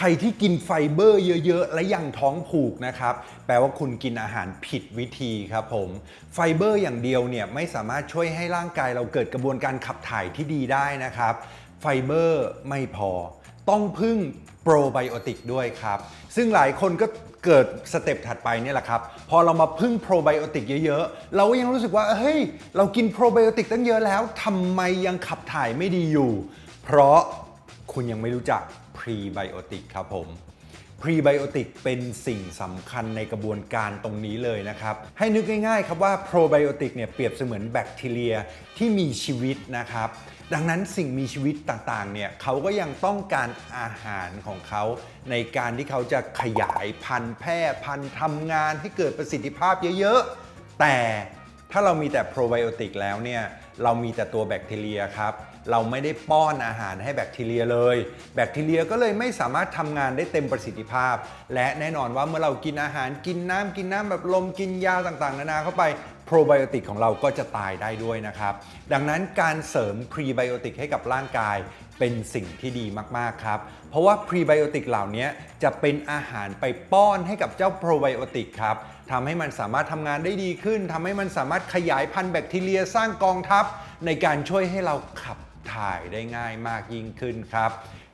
ใครที่กินไฟเบอร์เยอะ ๆ และยังท้องผูกนะครับ แปลว่าคุณกินอาหารผิดวิธีครับผม ไฟเบอร์อย่างเดียวเนี่ยไม่สามารถช่วยให้ร่างกายเราเกิดกระบวนการขับถ่ายที่ดีได้นะครับ ไฟเบอร์ไม่พอ ต้องพึ่งโปรไบโอติกด้วยครับ ซึ่งหลายคนก็เกิดสเต็ปถัดไปเนี่ยแหละครับ พอเรามาพึ่งโปรไบโอติกเยอะๆ เราก็ยังรู้สึกว่า เฮ้ย เรากินโปรไบโอติกตั้งเยอะแล้วทำไมยังขับถ่ายไม่ดีอยู่ เพราะ คุณยังไม่รู้จักพรีไบโอติกครับผมพรีไบโอติกเป็นสิ่งสำคัญในกระบวนการตรงนี้เลยนะครับ ให้นึกง่ายๆครับว่าโปรไบโอติกเนี่ยเปรียบเสมือนแบคทีเรียที่มีชีวิตนะครับ ดังนั้นสิ่งมีชีวิตต่างๆเนี่ยเขาก็ยังต้องการอาหารของเขา ในการที่เขาจะขยายพันธุ์แพร่พันธุ์ทำงานให้เกิดประสิทธิภาพเยอะๆ แต่ถ้าเรามีแต่โปรไบโอติกแล้วเนี่ย เรามีแต่ตัวแบคทีเรียครับ เราไม่ได้ป้อนอาหารให้แบคทีเรียเลย แบคทีเรียก็เลยไม่สามารถทำงานได้เต็มประสิทธิภาพ และแน่นอนว่าเมื่อเรากินอาหารกินน้ำกินน้ำแบบลมกินยาต่างๆ นานาเข้าไป โปรไบโอติกของเราก็จะตายได้ด้วยนะครับ ดังนั้นการเสริมพรีไบโอติกให้กับร่างกายเป็นสิ่งที่ดีมาก ๆ ครับ เพราะว่าพรีไบโอติกเหล่านี้จะเป็นอาหารไปป้อนให้กับเจ้าโปรไบโอติกครับทำให้มันสามารถทำงานได้ดีขึ้นทำให้มันสามารถขยายพันธุ์แบคทีเรียสร้างกองทัพ ในการช่วยให้เราขับ ถ่ายได้ง่ายมากยิ่งขึ้นครับ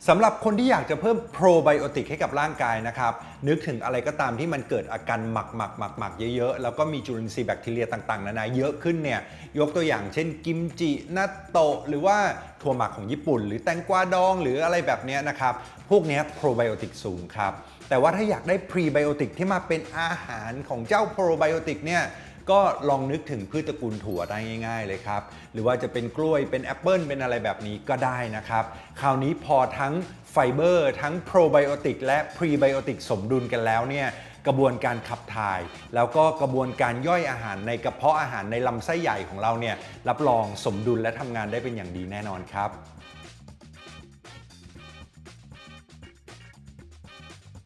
สำหรับคนที่อยากจะเพิ่มโปรไบโอติกให้กับร่างกายนะครับ นึกถึงอะไรก็ตามที่มันเกิดอาการหมักหมักหมักหมักเยอะๆ แล้วก็มีจุลินทรีย์แบคทีเรียต่างๆ นานาเยอะขึ้นเนี่ย ยกตัวอย่างเช่นกิมจินัตโตะหรือว่าถั่วหมักของญี่ปุ่น หรือแตงกวาดองหรืออะไรแบบนี้นะครับ พวกนี้โปรไบโอติกสูงครับ แต่ว่าถ้าอยากได้พรีไบโอติกที่มาเป็นอาหารของเจ้าโปรไบโอติกเนี่ย ก็ลองนึกถึงพืชตระกูลถั่วได้ง่าย ๆ เลยครับ หรือว่าจะเป็นกล้วยเป็นแอปเปิลเป็นอะไรแบบนี้ก็ได้นะครับ คราวนี้พอทั้งไฟเบอร์ทั้งโปรไบโอติกและพรีไบโอติกสมดุลกันแล้วเนี่ยกระบวนการขับถ่าย แล้วก็กระบวนการย่อยอาหารในกระเพาะอาหารในลำไส้ใหญ่ของเราเนี่ยรับรองสมดุลและทำงานได้เป็นอย่างดีแน่นอนครับ